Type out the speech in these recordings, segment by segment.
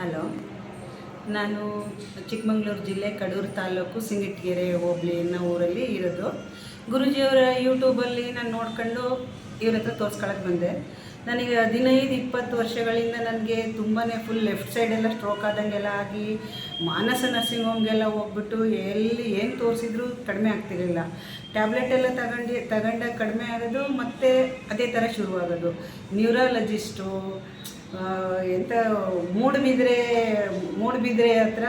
Hello. ನಾನು ಚಿಕ್ಕಮಂಗ್ಳೂರು ಜಿಲ್ಲೆ ಕಡೂರು ತಾಲೂಕು ಸಿಂಗಟ್ಗೆರೆ ಹೋಬಳಿ ಅನ್ನೋ ಊರಲ್ಲಿ ಇರೋದು. ಗುರುಜಿಯವರ ಯೂಟ್ಯೂಬಲ್ಲಿ ನಾನು ನೋಡ್ಕೊಂಡು ಇವ್ರ ಹತ್ರ ತೋರ್ಸ್ಕೊಳಕ್ಕೆ ಬಂದೆ. ನನಗೆ ಹದಿನೈದು, ಇಪ್ಪತ್ತು ವರ್ಷಗಳಿಂದ ನನಗೆ ತುಂಬಾ ಫುಲ್ ಲೆಫ್ಟ್ ಸೈಡೆಲ್ಲ ಸ್ಟ್ರೋಕ್ ಆದಂಗೆಲ್ಲ ಆಗಿ ಮಾನಸ ನರ್ಸಿಂಗ್ ಹೋಮ್ಗೆಲ್ಲ ಹೋಗ್ಬಿಟ್ಟು ಎಲ್ಲಿ ಏನು ತೋರಿಸಿದ್ರು ಕಡಿಮೆ ಆಗ್ತಿರಲಿಲ್ಲ. ಟ್ಯಾಬ್ಲೆಟ್ ಎಲ್ಲ ತಗೊಂಡು, ತಗೊಂಡಾಗ ಕಡಿಮೆ ಆಗೋದು ಮತ್ತೆ ಅದೇ ಥರ ಶುರುವಾಗೋದು. ನ್ಯೂರಾಲಜಿಸ್ಟು ಎಂಥ ಮೂಡುಬಿದ್ರೆ ಮೂಡುಬಿದ್ರೆ ಹತ್ರ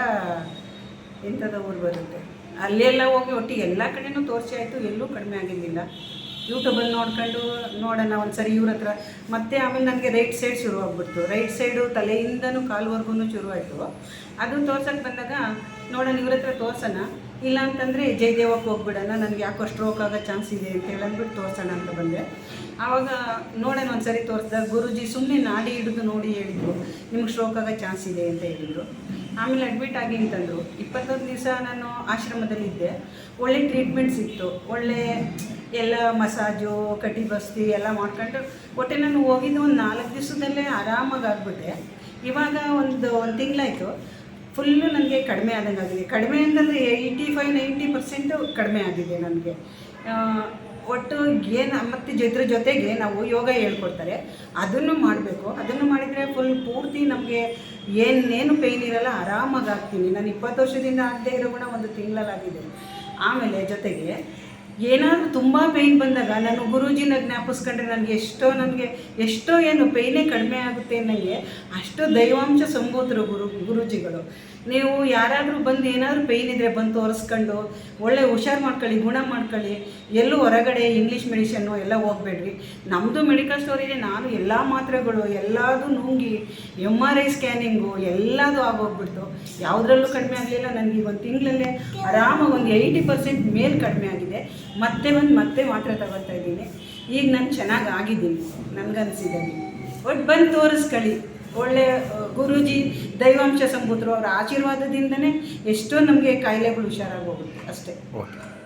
ಎಂಥದ ಊರು ಬರುತ್ತೆ. ಅಲ್ಲೆಲ್ಲ ಹೋಗಿ ಒಟ್ಟಿಗೆ ಎಲ್ಲ ಕಡೆನೂ ತೋರಿಸಿ ಆಯಿತು, ಎಲ್ಲೂ ಕಡಿಮೆ ಆಗಿರಲಿಲ್ಲ. ಯೂಟ್ಯೂಬಲ್ಲಿ ನೋಡ್ಕೊಂಡು ನೋಡೋಣ ಒಂದು ಸರಿ ಇವ್ರ ಹತ್ರ. ಮತ್ತೆ ಆಮೇಲೆ ನನಗೆ ರೈಟ್ ಸೈಡ್ ಶುರು ಆಗ್ಬಿಡ್ತು. ರೈಟ್ ಸೈಡು ತಲೆಯಿಂದನೂ ಕಾಲ್ವರೆಗೂ ಶುರುವಾಯಿತು ಅದು ತೋರ್ಸೋಕ್ಕೆ ಬಂದಾಗ, ನೋಡೋಣ ಇವ್ರ ಹತ್ರ ತೋರ್ಸೋಣ. ಇಲ್ಲ ಅಂತಂದರೆ ಜಯದೇವಕ್ಕೆ ಹೋಗ್ಬಿಡೋಣ, ನನಗೆ ಯಾಕೋ ಸ್ಟ್ರೋಕ್ ಆಗೋ ಚಾನ್ಸ್ ಇದೆ ಅಂತ ಹೇಳಂದ್ಬಿಟ್ಟು ತೋರಿಸೋಣ ಅಂತ ಬಂದೆ. ಆವಾಗ ನೋಡೋಣ ಒಂದು ಸರಿ ತೋರಿಸ್ದಾಗ ಗುರುಜಿ ಸುಮ್ಮನೆ ನಾಡಿ ಹಿಡಿದು ನೋಡಿ ಹೇಳಿದರು, ನಿಮ್ಗೆ ಸ್ಟ್ರೋಕ್ ಆಗೋ ಚಾನ್ಸ್ ಇದೆ ಅಂತ ಹೇಳಿದರು. ಆಮೇಲೆ ಅಡ್ಮಿಟ್ ಆಗಿ ಅಂತಂದರು. ಇಪ್ಪತ್ತೊಂದು ದಿವಸ ನಾನು ಆಶ್ರಮದಲ್ಲಿದ್ದೆ ಒಳ್ಳೆ ಟ್ರೀಟ್ಮೆಂಟ್ ಸಿಕ್ತು. ಒಳ್ಳೆ ಎಲ್ಲ ಮಸಾಜು ಕಟ್ಟಿ ಬಸ್ತಿ ಎಲ್ಲ ಮಾಡ್ಕೊಂಡು ಒಟ್ಟೆ ನಾನು ಹೋಗಿದ್ದು ಒಂದು ನಾಲ್ಕು ದಿವಸದಲ್ಲೇ ಆರಾಮಾಗಿ ಆಗ್ಬಿಟ್ಟೆ. ಇವಾಗ ಒಂದು ಒಂದು ತಿಂಗಳಾಯಿತು. ಫುಲ್ಲು ನನಗೆ ಕಡಿಮೆ ಆದಂಗೆ ಆಗಿದೆ. ಕಡಿಮೆ ಅಂತಂದರೆ ಏಯ್ಟಿ ಫೈವ್ ನೈಂಟಿ ಪರ್ಸೆಂಟು ಕಡಿಮೆ ಆಗಿದೆ ನನಗೆ. ಒಟ್ಟು ಏನು ಮತ್ತು ಇದ್ರ ಜೊತೆಗೆ ನಾವು ಯೋಗ ಹೇಳ್ಕೊಡ್ತಾರೆ. ಅದನ್ನು ಮಾಡಬೇಕು. ಅದನ್ನು ಮಾಡಿದರೆ ಫುಲ್ ಪೂರ್ತಿ ನಮಗೆ ಏನೇನು ಪೇಯ್ನ್ ಇರಲ್ಲ ಆರಾಮಾಗಿ ಆಗ್ತೀನಿ. ನಾನು ಇಪ್ಪತ್ತು ವರ್ಷದಿಂದ ಆಗದೆ ಇರೋ ಗುಣ ಒಂದು ತಿಂಗಳಲ್ಲಾಗಿದೆ. ಆಮೇಲೆ ಜೊತೆಗೆ ಏನಾದರೂ ತುಂಬ ಪೇಯ್ನ್ ಬಂದಾಗ ನಾನು ಗುರೂಜಿನ ಜ್ಞಾಪಿಸ್ಕೊಂಡ್ರೆ ನನಗೆ ಎಷ್ಟೋ ನನಗೆ ಎಷ್ಟೋ ಏನು ಪೇಯ್ನೇ ಕಡಿಮೆ ಆಗುತ್ತೆ ನನಗೆ ಅಷ್ಟು ದೈವಾಂಶ ಸಂಭೂತರು ಗುರು, ಗುರೂಜಿಗಳು. ನೀವು ಯಾರಾದರೂ ಬಂದು ಏನಾದರೂ ಪೇಯ್ನ್ ಇದ್ದರೆ ಬಂದು ತೋರಿಸ್ಕೊಂಡು ಒಳ್ಳೆ ಹುಷಾರು ಮಾಡ್ಕೊಳ್ಳಿ, ಗುಣ ಮಾಡ್ಕೊಳ್ಳಿ. ಎಲ್ಲೂ ಹೊರಗಡೆ ಇಂಗ್ಲೀಷ್ ಮೆಡಿಷನ್ನು ಎಲ್ಲ ಹೋಗ್ಬೇಡ್ರಿ. ನಮ್ಮದು ಮೆಡಿಕಲ್ ಸ್ಟೋರ್ ಇದೆ, ನಾನು ಎಲ್ಲ ಮಾತ್ರೆಗಳು, ಎಲ್ಲದೂ ನುಂಗಿ ಎಂ ಆರ್ ಐ ಸ್ಕ್ಯಾನಿಂಗು ಎಲ್ಲದೂ ಆಗೋಗ್ಬಿಡ್ತು. ಯಾವುದ್ರಲ್ಲೂ ಕಡಿಮೆ ಆಗಲಿಲ್ಲ. ನನಗೆ ಒಂದು ತಿಂಗಳಲ್ಲೇ ಆರಾಮಾಗಿ ಒಂದು ಏಯ್ಟಿ ಪರ್ಸೆಂಟ್ ಮೇಲೆ ಕಡಿಮೆ ಆಗಿದೆ. ಮತ್ತೆ ಒಂದು ಮತ್ತೆ ಮಾತ್ರೆ ತಗೋತಾ ಇದ್ದೀನಿ. ಈಗ ನಾನು ಚೆನ್ನಾಗಿ ಆಗಿದ್ದೀನಿ, ನನಗನ್ಸಿದೆ. ಒಟ್ಟು ಬಂದು ತೋರಿಸ್ಕೊಳ್ಳಿ ಒಳ್ಳೆಯ ಗುರುಜಿ, ದೈವಾಂಶ ಸಂಬುದ್ರು ಅವರ ಆಶೀರ್ವಾದದಿಂದನೇ ಎಷ್ಟೋ ನಮಗೆ ಕಾಯಿಲೆಗಳು ಹುಷಾರಾಗಿ ಹೋಗುತ್ತೆ ಅಷ್ಟೇ.